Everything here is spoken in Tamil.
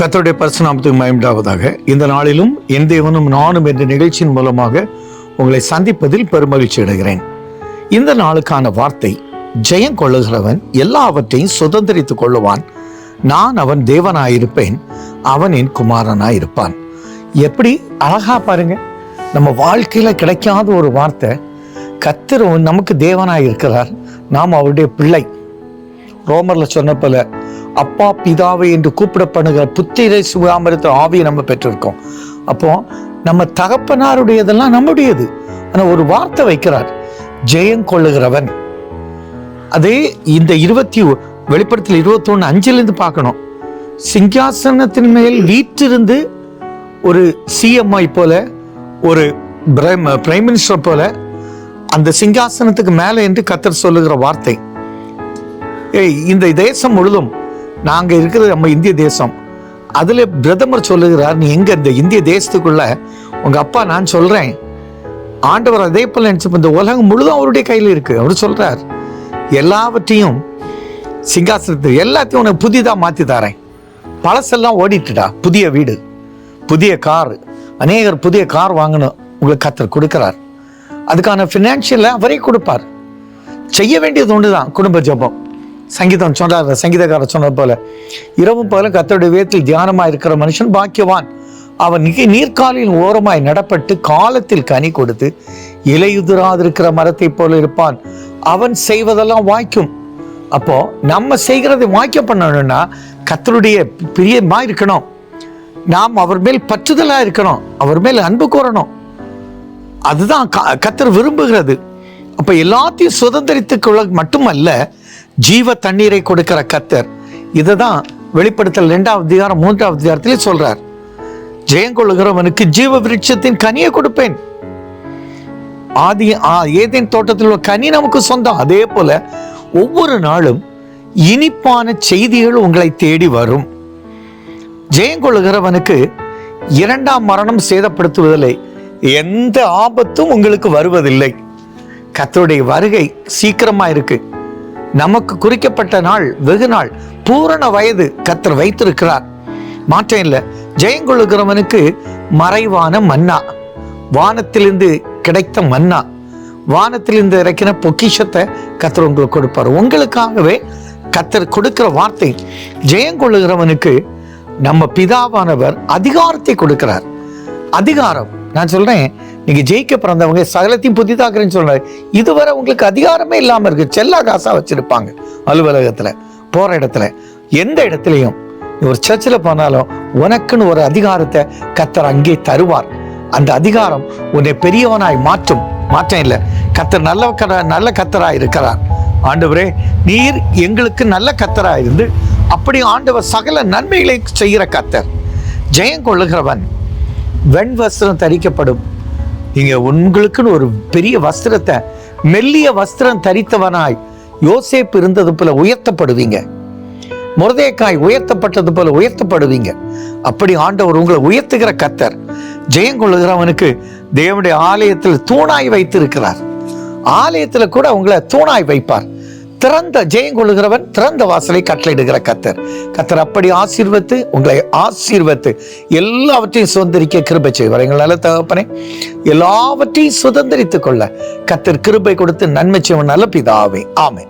கத்தருடைய பரிசுநாமத்துக்கு மயம்டாவதாக இந்த நாளிலும் என் தேவனும் நானும் என்ற நிகழ்ச்சியின் மூலமாக உங்களை சந்திப்பதில் பெருமகிழ்ச்சி அடைகிறேன். இந்த நாளுக்கான வார்த்தை ஜெயம் கொள்ளுகிறவன் எல்லாவற்றையும் சுதந்திரித்துக் கொள்ளுவான். நான் அவன் தேவனாயிருப்பேன் அவன் என் குமாரனாயிருப்பான். எப்படி? அழகா பாருங்க. நம்ம வாழ்க்கையில் கிடைக்காத ஒரு வார்த்தை கத்தர் நமக்கு தேவனாய் இருக்கிறார் நாம் அவருடைய பிள்ளை. ரோமரில் சொன்ன போல அப்பா பிதாவை என்று கூப்பிடப்படுகிற புத்திரை சுகாமரத்த ஆவியை நம்ம பெற்றிருக்கோம். அப்போ நம்ம தகப்பனாருடையதெல்லாம் நம்முடையது. ஆனால் ஒரு வார்த்தை வைக்கிறார். ஜெயம் கொள்ளுகிறவன். அதே இந்த இருபத்தி வெளிப்படத்தில் இருபத்தி ஒன்று அஞ்சிலிருந்து பார்க்கணும். சிங்காசனத்தின் மேல் வீற்றிருந்து ஒரு சிஎம்ஐ போல ஒரு பிரைம் பிரைம் மினிஸ்டர் போல அந்த சிங்காசனத்துக்கு மேலே என்று கத்தர் சொல்லுகிற வார்த்தை. ஏய் இந்த தேசம் முழுதும் நாங்கள் இருக்கிறது நம்ம இந்திய தேசம். அதில் பிரதமர் சொல்லுகிறார் நீ எங்கே இந்த இந்திய தேசத்துக்குள்ள? உங்கள் அப்பா நான் சொல்கிறேன் ஆண்டவர் அதே போல் நினைச்சு இந்த உலகம் முழுதும் அவருடைய கையில் இருக்குது அவர் சொல்கிறார் எல்லாவற்றையும் சிங்காசனத்தில் எல்லாத்தையும் உனக்கு புதிதாக மாற்றி தரேன். பழசெல்லாம் ஓடிட்டுடா புதிய வீடு புதிய கார். அநேகர் புதிய கார் வாங்கணும் உங்களுக்கு கத்தர் கொடுக்குறார். அதுக்கான ஃபினான்ஷியலை அவரே கொடுப்பார். செய்ய வேண்டியது ஒன்று தான் குடும்ப ஜெபம். சங்கீதம் சொன்னார் சங்கீதக்காரர் சொன்னது போல இரவும் பகலும் கத்தருடைய வேதத்தில் தியானமாக இருக்கிற மனுஷன் பாக்கியவான். அவன் நிக ஓரமாய் நடப்பட்டு காலத்தில் கனி கொடுத்து இலையுதிராதிருக்கிற மரத்தை போல இருப்பான். அவன் செய்வதெல்லாம் வாய்க்கும். அப்போ நம்ம செய்கிறதை வாய்க்க பண்ணணும்னா கத்தருடைய பிரியமா இருக்கணும். நாம் அவர் மேல் பற்றுதலா இருக்கணும். அவர் மேல் அன்பு கூறணும் அதுதான் க- கத்தர் விரும்புகிறது. அப்ப எல்லாத்தையும் சுதந்திரத்துக்குள்ள மட்டுமல்ல ஜீவ தண்ணீரை கொடுக்கிற கத்தர். இதை தான் வெளிப்படுத்தல் ரெண்டாவது அதிகாரம் மூன்றாவது அதிகாரத்திலே சொல்றார். ஜெயங்கொள்ளுகிறவனுக்கு ஜீவ விருட்சத்தின் கனியை கொடுப்பேன். ஆதி ஆ- ஏதேன் தோட்டத்தில் உள்ள கனி நமக்கு சொந்தம். அதே போல ஒவ்வொரு நாளும் இனிப்பான செய்திகள் உங்களை தேடி வரும். ஜெயங்கொள்ளுகிறவனுக்கு இரண்டாம் மரணம் சேதப்படுத்துவதில்லை. எந்த ஆபத்தும் உங்களுக்கு வருவதில்லை. கத்தருடைய வருகை சீக்கிரமா இருக்குது நமக்கு குறிக்கப்பட்ட நாள் வெகு நாள் பூரண வயது கத்தர் வைத்திருக்கிறார். மாற்றம் இல்லை. ஜெயங்கொள்ளுகிறவனுக்கு மறைவான மன்னா. வானத்திலிருந்து கிடைத்த மன்னா. வானத்திலிருந்து இறக்கின பொக்கிஷத்தை கத்தர் உங்களுக்கு கொடுப்பார். உங்களுக்காகவே கத்தர் கொடுக்கிற வார்த்தை ஜெயங்கொள்ளுகிறவனுக்கு நம்ம பிதாவானவர் அதிகாரத்தை கொடுக்கிறார். அதிகாரம் நான் சொல்றேன் நீங்க ஜெயிக்க பிறந்தவங்க சகலத்தையும் புதிதாக்குறேன்னு சொல்றாரு இதுவரை உங்களுக்கு அதிகாரமே இல்லாம இருக்கு. செல்லா காசா வச்சிருப்பாங்க அலுவலகத்துல போற இடத்துல. எந்த இடத்துலையும் ஒரு சர்ச்சில் போனாலும் உனக்குன்னு ஒரு அதிகாரத்தை கத்தர் அங்கே தருவார். அந்த அதிகாரம் உன்னை பெரியவனாய் மாற்றும். மாற்றம் இல்லை. கத்தர் நல்ல நல்ல கத்தராய் இருக்கிறார். ஆண்டவரே நீர் எங்களுக்கு நல்ல கத்தராக இருந்து அப்படி ஆண்டவர் சகல நன்மைகளை செய்கிற கத்தர். ஜெயம் கொள்ளுகிறவன் வெண் வஸ்திரம் தரிக்கப்படும். நீங்கள் உங்களுக்குன்னு ஒரு பெரிய வஸ்திரத்தை மெல்லிய வஸ்திரம் தரித்தவனாய் யோசேப்பு இருந்தது போல உயர்த்தப்படுவீங்க. முருதேக்காய் உயர்த்தப்பட்டது போல உயர்த்தப்படுவீங்க. அப்படி ஆண்டவர் உங்களை உயர்த்துகிற கத்தர் ஜெயங்கொள்ளுகிறவனுக்கு தேவனுடைய ஆலயத்தில் தூணாய் வைத்திருக்கிறார். ஆலயத்துல கூட உங்களை தூணாய் வைப்பார். திறந்த ஜெயங்கொள்ளுகிறவன் திறந்த வாசலை கட்டளையிடுகிற கத்தர். கத்தர் அப்படி ஆசீர்வத்து உங்களை ஆசீர்வத்து. எல்லாவற்றையும் சுதந்திரிக்க கிருபை செய்வார். எங்கள் நல்ல தகப்பனே எல்லாவற்றையும் சுதந்திரித்துக் கொள்ள கத்தர் கிருபை கொடுத்து நன்மை செய்வன் நல்ல பிதாவே. ஆமை